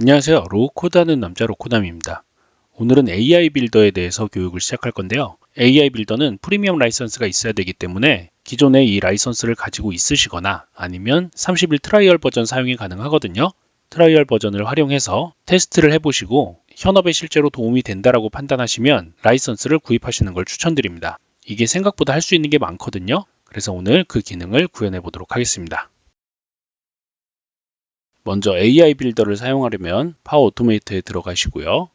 안녕하세요. 로우코드하는 남자 로코담입니다. 오늘은 AI 빌더에 대해서 교육을 시작할 건데요. AI 빌더는 프리미엄 라이선스가 있어야 되기 때문에 기존에 이 라이선스를 가지고 있으시거나 아니면 30일 트라이얼 버전 사용이 가능하거든요. 트라이얼 버전을 활용해서 테스트를 해보시고 현업에 실제로 도움이 된다라고 판단하시면 라이선스를 구입하시는 걸 추천드립니다. 이게 생각보다 할 수 있는 게 많거든요. 그래서 오늘 그 기능을 구현해 보도록 하겠습니다. 먼저 AI 빌더를 사용하려면 파워 오토메이터에 들어가시고요.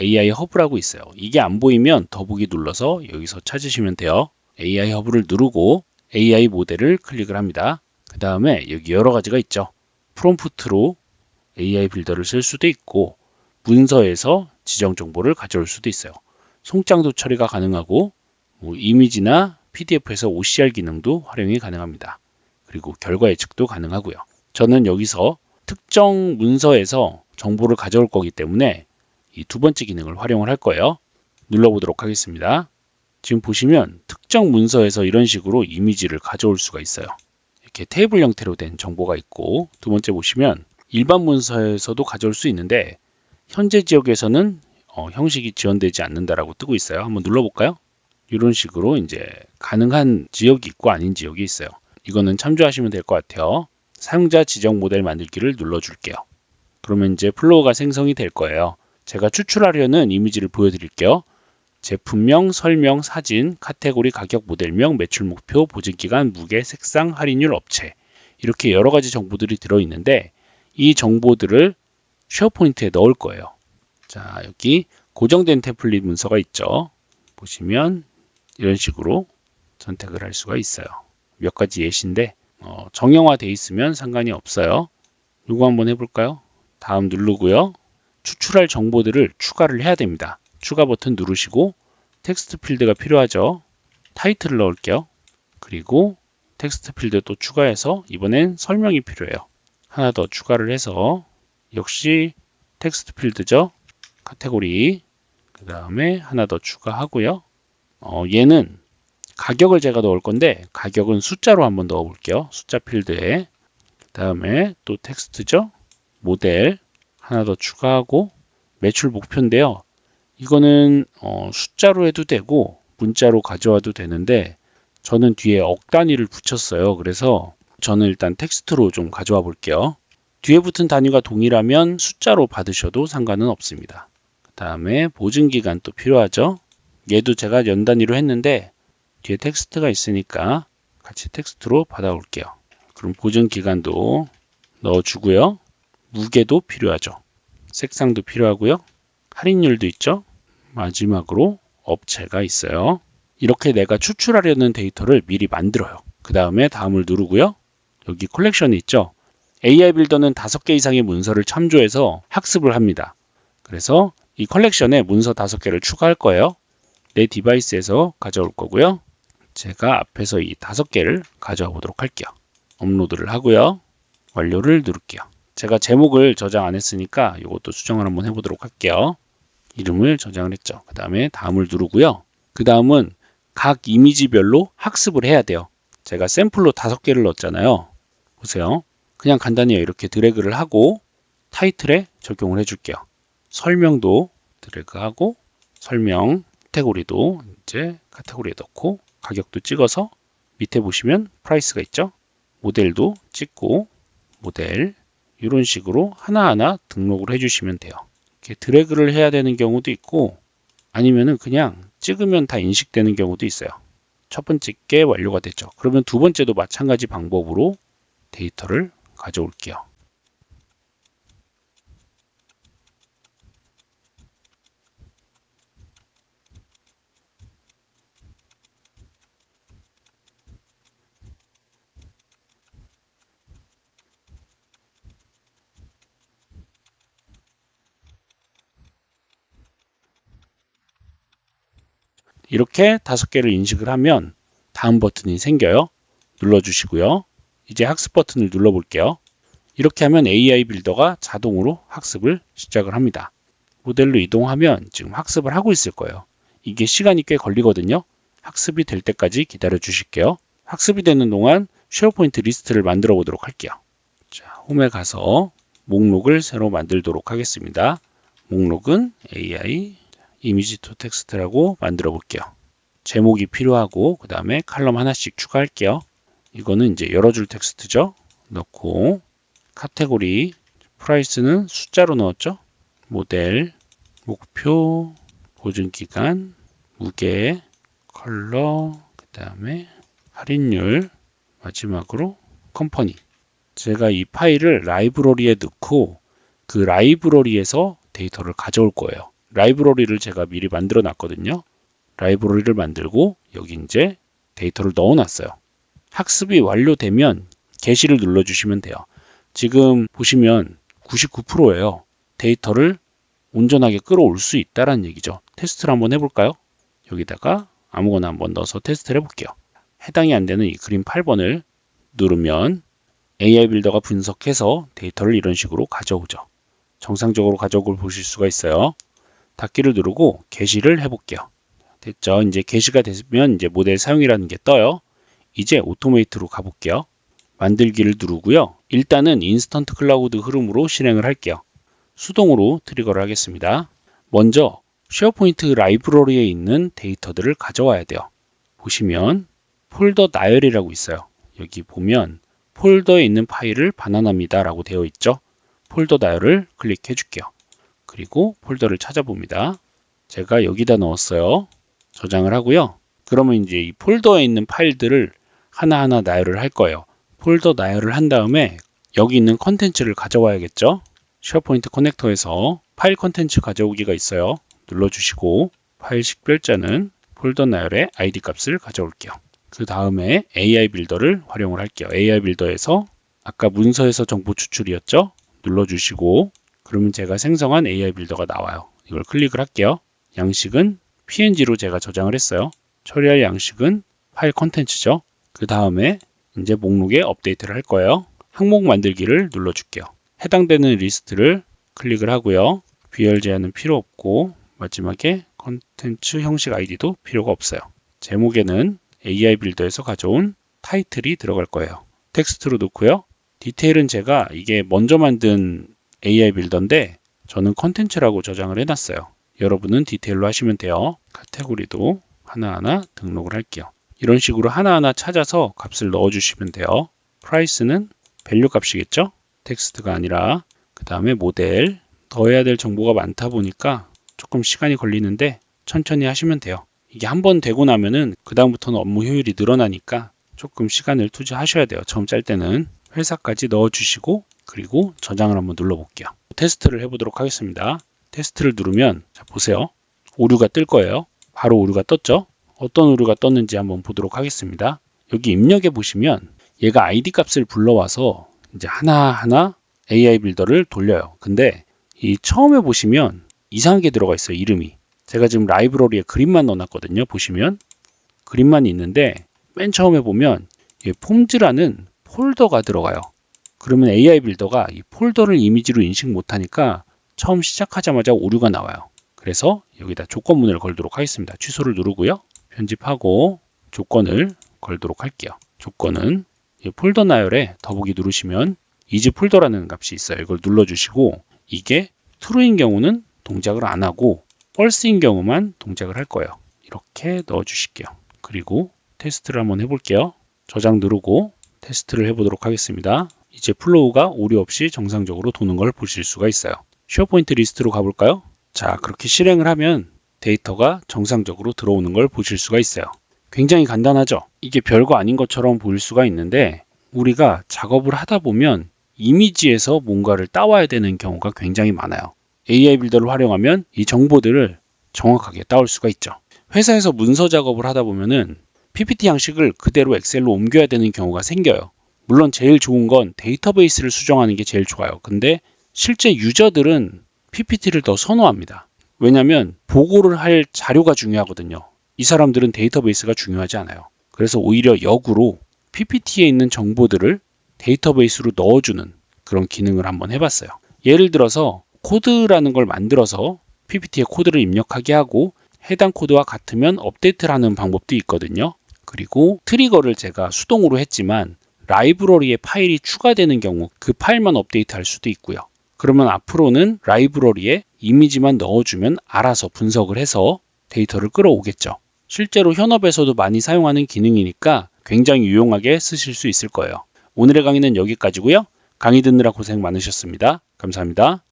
AI 허브라고 있어요. 이게 안 보이면 더보기 눌러서 여기서 찾으시면 돼요. AI 허브를 누르고 AI 모델을 클릭을 합니다. 그 다음에 여기 여러 가지가 있죠. 프롬프트로 AI 빌더를 쓸 수도 있고 문서에서 지정 정보를 가져올 수도 있어요. 송장도 처리가 가능하고 뭐 이미지나 PDF에서 OCR 기능도 활용이 가능합니다. 그리고 결과 예측도 가능하고요. 저는 여기서 특정 문서에서 정보를 가져올 거기 때문에 이 두 번째 기능을 활용을 할 거예요. 눌러보도록 하겠습니다. 지금 보시면 특정 문서에서 이런 식으로 이미지를 가져올 수가 있어요. 이렇게 테이블 형태로 된 정보가 있고 두 번째 보시면 일반 문서에서도 가져올 수 있는데 현재 지역에서는 어, 형식이 지원되지 않는다라고 뜨고 있어요. 한번 눌러볼까요? 이런 식으로 이제 가능한 지역이 있고 아닌 지역이 있어요. 이거는 참조하시면 될 것 같아요. 사용자 지정 모델 만들기를 눌러줄게요. 그러면 이제 플로우가 생성이 될 거예요. 제가 추출하려는 이미지를 보여드릴게요. 제품명, 설명, 사진, 카테고리, 가격, 모델명, 매출 목표, 보증기간, 무게, 색상, 할인율, 업체 이렇게 여러 가지 정보들이 들어있는데 이 정보들을 쉐어포인트에 넣을 거예요. 자 여기 고정된 템플릿 문서가 있죠. 보시면 이런 식으로 선택을 할 수가 있어요. 몇 가지 예시인데 어, 정형화돼 있으면 상관이 없어요. 이거 한번 해볼까요? 다음 누르고요. 추출할 정보들을 추가를 해야 됩니다. 추가 버튼 누르시고 텍스트 필드가 필요하죠. 타이틀을 넣을게요. 그리고 텍스트 필드 또 추가해서 이번엔 설명이 필요해요. 하나 더 추가를 해서 역시 텍스트 필드죠. 카테고리 그 다음에 하나 더 추가하고요. 어, 얘는 가격을 제가 넣을 건데 가격은 숫자로 한번 넣어 볼게요. 숫자 필드에 그 다음에 또 텍스트죠. 모델 하나 더 추가하고 매출 목표인데요. 이거는 어, 숫자로 해도 되고 문자로 가져와도 되는데 저는 뒤에 억 단위를 붙였어요. 그래서 저는 일단 텍스트로 좀 가져와 볼게요. 뒤에 붙은 단위가 동일하면 숫자로 받으셔도 상관은 없습니다. 그 다음에 보증기간 또 필요하죠. 얘도 제가 연 단위로 했는데 뒤에 텍스트가 있으니까 같이 텍스트로 받아올게요. 그럼 보증기간도 넣어주고요. 무게도 필요하죠. 색상도 필요하고요. 할인율도 있죠. 마지막으로 업체가 있어요. 이렇게 내가 추출하려는 데이터를 미리 만들어요. 그 다음에 다음을 누르고요. 여기 컬렉션이 있죠. AI 빌더는 5개 이상의 문서를 참조해서 학습을 합니다. 그래서 이 컬렉션에 문서 5개를 추가할 거예요. 내 디바이스에서 가져올 거고요. 제가 앞에서 이 5개를 가져와 보도록 할게요. 업로드를 하고요. 완료를 누를게요. 제가 제목을 저장 안 했으니까 이것도 수정을 한번 해보도록 할게요. 이름을 저장을 했죠. 그 다음에 다음을 누르고요. 그 다음은 각 이미지별로 학습을 해야 돼요. 제가 샘플로 다섯 개를 넣었잖아요. 보세요. 그냥 간단히 이렇게 드래그를 하고 타이틀에 적용을 해줄게요. 설명도 드래그하고 설명 카테고리도 이제 카테고리에 넣고 가격도 찍어서 밑에 보시면 프라이스가 있죠. 모델도 찍고 모델 이런 식으로 하나하나 등록을 해주시면 돼요. 이렇게 드래그를 해야 되는 경우도 있고 아니면은 그냥 찍으면 다 인식되는 경우도 있어요. 첫 번째 게 완료가 됐죠. 그러면 두 번째도 마찬가지 방법으로 데이터를 가져올게요. 이렇게 다섯 개를 인식을 하면 다음 버튼이 생겨요. 눌러주시고요. 이제 학습 버튼을 눌러볼게요. 이렇게 하면 AI 빌더가 자동으로 학습을 시작을 합니다. 모델로 이동하면 지금 학습을 하고 있을 거예요. 이게 시간이 꽤 걸리거든요. 학습이 될 때까지 기다려 주실게요. 학습이 되는 동안 쉐어포인트 리스트를 만들어 보도록 할게요. 자, 홈에 가서 목록을 새로 만들도록 하겠습니다. 목록은 AI 이미지 투 텍스트라고 만들어 볼게요. 제목이 필요하고 그 다음에 칼럼 하나씩 추가할게요. 이거는 이제 여러 줄 텍스트죠. 넣고 카테고리 프라이스는 숫자로 넣었죠. 모델, 목표, 보증기간, 무게, 컬러, 그 다음에 할인율, 마지막으로 컴퍼니. 제가 이 파일을 라이브러리에 넣고 그 라이브러리에서 데이터를 가져올 거예요. 라이브러리를 제가 미리 만들어 놨거든요. 라이브러리를 만들고 여기 이제 데이터를 넣어 놨어요. 학습이 완료되면 게시를 눌러 주시면 돼요. 지금 보시면 99%예요. 데이터를 온전하게 끌어올 수 있다라는 얘기죠. 테스트를 한번 해볼까요? 여기다가 아무거나 한번 넣어서 테스트를 해볼게요. 해당이 안 되는 이 그림 8번을 누르면 AI 빌더가 분석해서 데이터를 이런 식으로 가져오죠. 정상적으로 가져올 걸 보실 수가 있어요. 닫기를 누르고 게시를 해볼게요. 됐죠? 이제 게시가 되면 이제 모델 사용이라는 게 떠요. 이제 오토메이트로 가볼게요. 만들기를 누르고요. 일단은 인스턴트 클라우드 흐름으로 실행을 할게요. 수동으로 트리거를 하겠습니다. 먼저 쉐어포인트 라이브러리에 있는 데이터들을 가져와야 돼요. 보시면 폴더 나열이라고 있어요. 여기 보면 폴더에 있는 파일을 반환합니다 라고 되어 있죠. 폴더 나열을 클릭해 줄게요. 그리고 폴더를 찾아봅니다. 제가 여기다 넣었어요. 저장을 하고요. 그러면 이제 이 폴더에 있는 파일들을 하나하나 나열을 할 거예요. 폴더 나열을 한 다음에 여기 있는 컨텐츠를 가져와야겠죠. 쉐어포인트 커넥터에서 파일 컨텐츠 가져오기가 있어요. 눌러주시고 파일 식별자는 폴더 나열의 ID 값을 가져올게요. 그 다음에 AI 빌더를 활용을 할게요. AI 빌더에서 아까 문서에서 정보 추출이었죠? 눌러주시고 그러면 제가 생성한 AI 빌더가 나와요. 이걸 클릭을 할게요. 양식은 PNG로 제가 저장을 했어요. 처리할 양식은 파일 컨텐츠죠. 그 다음에 이제 목록에 업데이트를 할 거예요. 항목 만들기를 눌러줄게요. 해당되는 리스트를 클릭을 하고요. 비열 제한은 필요 없고 마지막에 컨텐츠 형식 아이디도 필요가 없어요. 제목에는 AI 빌더에서 가져온 타이틀이 들어갈 거예요. 텍스트로 넣고요. 디테일은 제가 이게 먼저 만든 AI 빌더인데 저는 컨텐츠라고 저장을 해놨어요. 여러분은 디테일로 하시면 돼요. 카테고리도 하나하나 등록을 할게요. 이런 식으로 하나하나 찾아서 값을 넣어주시면 돼요. 프라이스는 밸류 값이겠죠? 텍스트가 아니라 그 다음에 모델 더해야 될 정보가 많다 보니까 조금 시간이 걸리는데 천천히 하시면 돼요. 이게 한 번 되고 나면은 그 다음부터는 업무 효율이 늘어나니까 조금 시간을 투자하셔야 돼요. 처음 짤 때는 회사까지 넣어주시고 그리고 저장을 한번 눌러볼게요. 테스트를 해보도록 하겠습니다. 테스트를 누르면 자 보세요. 오류가 뜰 거예요. 바로 오류가 떴죠. 어떤 오류가 떴는지 한번 보도록 하겠습니다. 여기 입력해 보시면 얘가 ID 값을 불러와서 이제 하나하나 AI 빌더를 돌려요. 근데 이 처음에 보시면 이상하게 들어가 있어요. 이름이. 제가 지금 라이브러리에 그림만 넣어놨거든요. 보시면 그림만 있는데 맨 처음에 보면 폼즈라는 폴더가 들어가요. 그러면 AI 빌더가 이 폴더를 이미지로 인식 못하니까 처음 시작하자마자 오류가 나와요. 그래서 여기다 조건문을 걸도록 하겠습니다. 취소를 누르고요. 편집하고 조건을 걸도록 할게요. 조건은 폴더 나열에 더보기 누르시면 이즈 폴더라는 값이 있어요. 이걸 눌러주시고 이게 true인 경우는 동작을 안 하고 false인 경우만 동작을 할 거예요. 이렇게 넣어주실게요. 그리고 테스트를 한번 해볼게요. 저장 누르고 테스트를 해보도록 하겠습니다. 이제 플로우가 오류 없이 정상적으로 도는 걸 보실 수가 있어요. 쉐어 포인트 리스트로 가볼까요? 자, 그렇게 실행을 하면 데이터가 정상적으로 들어오는 걸 보실 수가 있어요. 굉장히 간단하죠? 이게 별거 아닌 것처럼 보일 수가 있는데 우리가 작업을 하다 보면 이미지에서 뭔가를 따와야 되는 경우가 굉장히 많아요. AI 빌더를 활용하면 이 정보들을 정확하게 따올 수가 있죠. 회사에서 문서 작업을 하다 보면은 PPT 양식을 그대로 엑셀로 옮겨야 되는 경우가 생겨요. 물론 제일 좋은 건 데이터베이스를 수정하는 게 제일 좋아요. 근데 실제 유저들은 PPT를 더 선호합니다. 왜냐하면 보고를 할 자료가 중요하거든요. 이 사람들은 데이터베이스가 중요하지 않아요. 그래서 오히려 역으로 PPT에 있는 정보들을 데이터베이스로 넣어주는 그런 기능을 한번 해봤어요. 예를 들어서 코드라는 걸 만들어서 PPT에 코드를 입력하게 하고 해당 코드와 같으면 업데이트를 하는 방법도 있거든요. 그리고 트리거를 제가 수동으로 했지만 라이브러리에 파일이 추가되는 경우 그 파일만 업데이트 할 수도 있고요. 그러면 앞으로는 라이브러리에 이미지만 넣어주면 알아서 분석을 해서 데이터를 끌어오겠죠. 실제로 현업에서도 많이 사용하는 기능이니까 굉장히 유용하게 쓰실 수 있을 거예요. 오늘의 강의는 여기까지고요. 강의 듣느라 고생 많으셨습니다. 감사합니다.